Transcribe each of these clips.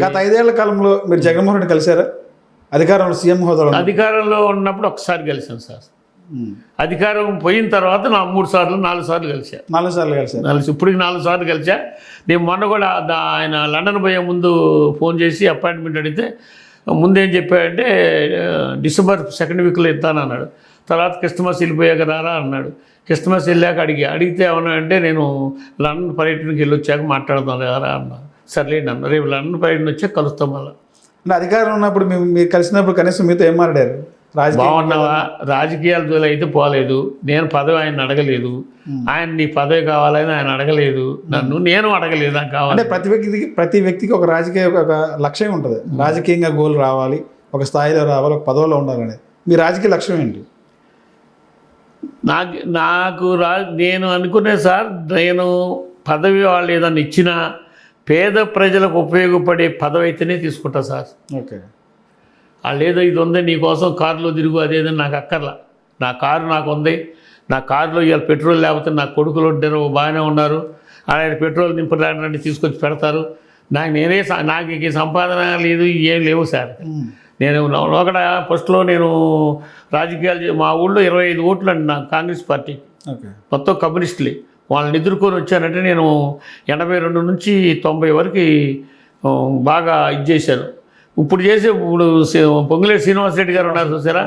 గత ఐదేళ్ళ కాలంలో మీరు జగన్మోహన్ రెడ్డి కలిశారా? అధికారంలో సీఎం హోదాలో అధికారంలో ఉన్నప్పుడు ఒకసారి కలిసాను సార్. అధికారం పోయిన తర్వాత నా మూడు సార్లు నాలుగు సార్లు కలిసా నాలుగు సార్లు కలిశారు. నాలుగు ఇప్పటికి నాలుగు సార్లు కలిసా నేను మొన్న కూడా దా- ఆయన లండన్ పోయే ముందు ఫోన్ చేసి అపాయింట్మెంట్ అడిగితే ముందేం చెప్పాడంటే డిసెంబర్ సెకండ్ వీక్లో ఇస్తాను అన్నాడు. తర్వాత క్రిస్టమస్ వెళ్ళిపోయాక రారా అన్నాడు. క్రిస్టమస్ వెళ్ళాక అడిగి. అడిగితే ఏమన్నా అంటే నేను లండన్ పర్యటనకి వెళ్ళి వచ్చాక మాట్లాడదాం రా అన్నా. సర్లేండి అన్న రేపు లండన్ పర్యటన వచ్చాక కలుస్తాం మళ్ళీ. అంటే అధికారం ఉన్నప్పుడు మేము మీరు కలిసినప్పుడు కనీసం మీతో ఏం మాట్లాడారు? బాగున్నావా? రాజకీయాల జోలి అయితే పోలేదు. నేను పదవి ఆయన అడగలేదు. ఆయన నీ పదవి కావాలని ఆయన అడగలేదు. నన్ను నేను అడగలేదు నాకు కావాలి. ప్రతి వ్యక్తికి ప్రతి వ్యక్తికి ఒక రాజకీయ ఒక- ఒక లక్ష్యం ఉంటుంది. రాజకీయంగా గోల్ రావాలి ఒక స్థాయిలో రావాలి ఒక పదవిలో ఉండాలని మీ రాజకీయ లక్ష్యం ఏంటి? నాకు నాకు రా నేను అనుకునే సార్ నేను పదవి వాళ్ళు ఏదన్నా ఇచ్చినా పేద ప్రజలకు ఉపయోగపడే పదవి అయితేనే తీసుకుంటా సార్. ఓకే. ఏదో ఇది ఉంది నీకోసం కారులో తిరుగు అదేదని నాకు అక్కర్లా. నా కారు నాకు ఉంది నా కారులో ఇవాళ పెట్రోల్ లేకపోతే నా కొడుకులు ఉంటారు బాగానే ఉన్నారు ఆయన పెట్రోల్ నింపడానికి తీసుకొచ్చి పెడతారు. నాకు నేనే నాకు ఇక సంపాదన లేదు ఏం లేవు సార్. నేను ఒకడ ఫస్ట్లో నేను రాజకీయాలు మా ఊళ్ళో ఇరవై ఐదు ఓట్లు అండి నాకు కాంగ్రెస్ పార్టీ. ఓకే. మొత్తం కమ్యూనిస్టులే. వాళ్ళని ఎదుర్కొని వచ్చానంటే నేను ఎనభై రెండు నుంచి తొంభై వరకు బాగా ఇది చేశాను. ఇప్పుడు చేసే ఇప్పుడు పొంగులేటి శ్రీనివాస్ రెడ్డి గారు ఉన్నారు చూసారా?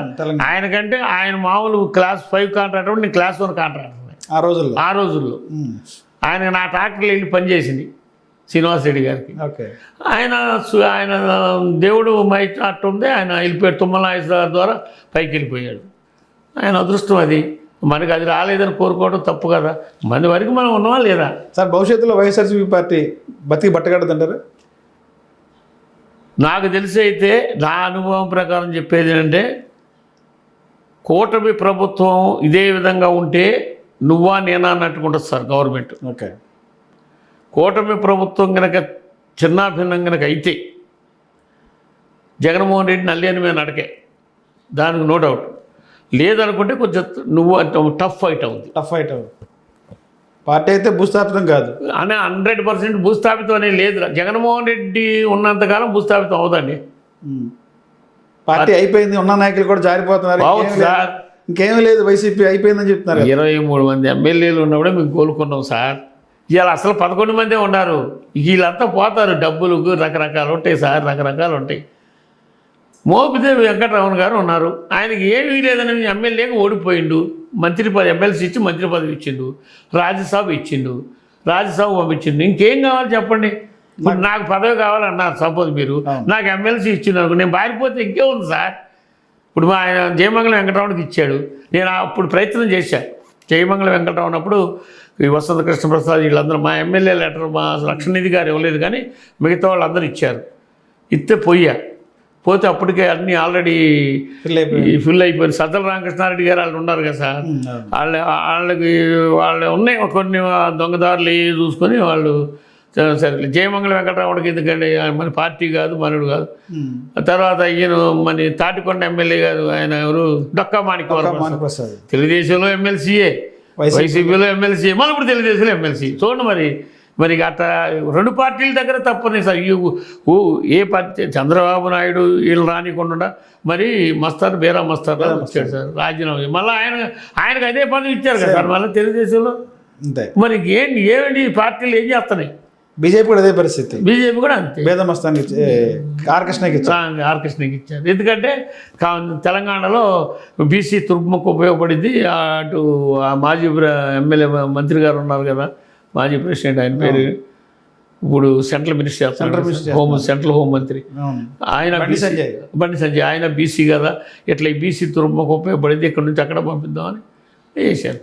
ఆయనకంటే ఆయన మామూలు క్లాస్ ఫైవ్ కాంట్రాక్ట్ నేను క్లాస్ వన్ కాంట్రాక్ట్ ఆ రోజుల్లో? ఆ రోజుల్లో. ఆయన నా ట్రాక్టర్లో వెళ్ళి పనిచేసింది శ్రీనివాస్ రెడ్డి గారికి. ఓకే. ఆయన ఆయన దేవుడు మై అట్టు ఉంది ఆయన వెళ్ళిపోయాడు తుమ్మల ద్వారా పైకి వెళ్ళిపోయాడు. ఆయన అదృష్టం అది. మనకి అది రాలేదని కోరుకోవడం తప్పు కదా? మన వరకు మనం ఉన్నావా లేదా? సార్ భవిష్యత్తులో వైఎస్ఆర్సీపీ పార్టీ బతికి బట్టగడదంటారు? నాకు తెలిసి అయితే నా అనుభవం ప్రకారం చెప్పేది ఏంటంటే కూటమి ప్రభుత్వం ఇదే విధంగా ఉంటే నువ్వా నేనా అన్నట్టుకుంటుంది సార్ గవర్నమెంట్. ఓకే. కూటమి ప్రభుత్వం కనుక చిన్నాభిన్నం కనుక అయితే జగన్మోహన్ రెడ్డి నల్లేని మీద నడకే. దానికి నో డౌట్. లేదనుకుంటే కొంచెం నువ్వు టఫ్ ఫైట్ అవుతుంది టఫ్ ఫైట్ పార్టీ అయితే భూస్థాపితం కాదు. అనే హండ్రెడ్ పర్సెంట్ భూస్థాపితం అనేది లేదు. జగన్మోహన్ రెడ్డి ఉన్నంతకాలం భూస్థాపితం అవుదండి. పార్టీ అయిపోయింది ఉన్న నాయకులు కూడా జారిపోతున్నారు. బాగుంది ఇంకేం లేదు. సార్. వైసీపీ అయిపోయిందని చెప్తున్నారు. ఇరవై మూడు మంది ఎమ్మెల్యేలు ఉన్నప్పుడే మేము కోలుకున్నాం సార్. ఇవాళ అసలు పదకొండు మందే ఉన్నారు. వీళ్ళంతా పోతారు. డబ్బులు రకరకాలు ఉంటాయి సార్ రకరకాలు ఉంటాయి. మోపిదేవి వెంకటరమణ గారు ఉన్నారు. ఆయనకి ఏమీ లేదని ఎమ్మెల్యేగా ఓడిపోయిండు. మంత్రి పదవి ఎమ్మెల్సీ ఇచ్చి మంత్రి పదవి ఇచ్చిండు. రాజ్యసభ ఇచ్చిండు. రాజ్యసభ పంపించిండు. ఇంకేం కావాలి చెప్పండి? ఇప్పుడు నాకు పదవి కావాలన్నారు సపోజ్ మీరు. నాకు ఎమ్మెల్సీ ఇచ్చింది అనుకో నేను బారిపోతే ఇంకే ఉంది సార్. ఇప్పుడు మా ఆయన జయమంగళం వెంకటరమణకి ఇచ్చాడు. నేను అప్పుడు ప్రయత్నం చేశాను జయమంగళం వెంకటరమణ అప్పుడు ఈ వసంత కృష్ణప్రసాద్ వీళ్ళందరూ మా ఎమ్మెల్యే లెటర్ మా లక్ష్మణిధి గారు ఇవ్వలేదు కానీ మిగతా వాళ్ళందరూ ఇచ్చారు. ఇస్తే పోయా పోతే అప్పటికే అన్నీ ఆల్రెడీ ఫిల్ అయిపోయింది సజ్జల రామకృష్ణారెడ్డి గారు వాళ్ళు ఉన్నారు కదా సార్. వాళ్ళ వాళ్ళకి వాళ్ళు ఉన్నాయి. కొన్ని దొంగదారులు చూసుకొని వాళ్ళు సరే జయమంగళ వెంకటరాముడికి ఎందుకంటే మన పార్టీ కాదు మనడు కాదు. తర్వాత ఈయన మన తాటికొండ ఎమ్మెల్యే కాదు ఆయన ఎవరు? డొక్కా మానప్రసాద్ తెలుగుదేశంలో ఎమ్మెల్సీయే. వైసీపీ వైసీపీలో ఎమ్మెల్సీ మళ్ళీ ఇప్పుడు తెలుగుదేశంలో ఎమ్మెల్సీ. చూడండి మరి. మరి అట్లా రెండు పార్టీల దగ్గర తప్పని సార్. ఈ ఊ- ఏ పార్టీ చంద్రబాబు నాయుడు వీళ్ళు రానికుండా మరి మస్తాన్ బేరా మస్తాన్ రావు వచ్చాడు సార్ రాజీనామా మళ్ళీ ఆయన ఆయనకు అదే పదవి ఇచ్చారు కదా సార్ మళ్ళీ తెలుగుదేశంలో? మరి ఏంటి ఏమిటి ఈ పార్టీలు ఏం చేస్తున్నాయి? బీజేపీ కూడా అదే పరిస్థితి. బీజేపీ కూడా అంతే. వేదమస్తానికి ఆర్కృష్ణకి ఇచ్చారు. ఆర్కృష్ణకి ఇచ్చారు. ఎందుకంటే తెలంగాణలో బీసీ తుర్ముకు ఉపయోగపడింది. అటు ఆ మాజీ ఎమ్మెల్యే మంత్రి గారు ఉన్నారు కదా మాజీ ప్రెసిడెంట్ ఆయన పేరు ఇప్పుడు central minister central minister home central home మంత్రి. ఆయన బండి సంజయ్. బండి సంజయ్ ఆయన బీసీ కదా. ఇట్లా ఈ బీసీ తుర్ముకు ఉపయోగపడింది? ఇక్కడ నుంచి అక్కడ పంపిద్దామని? ప్లాన్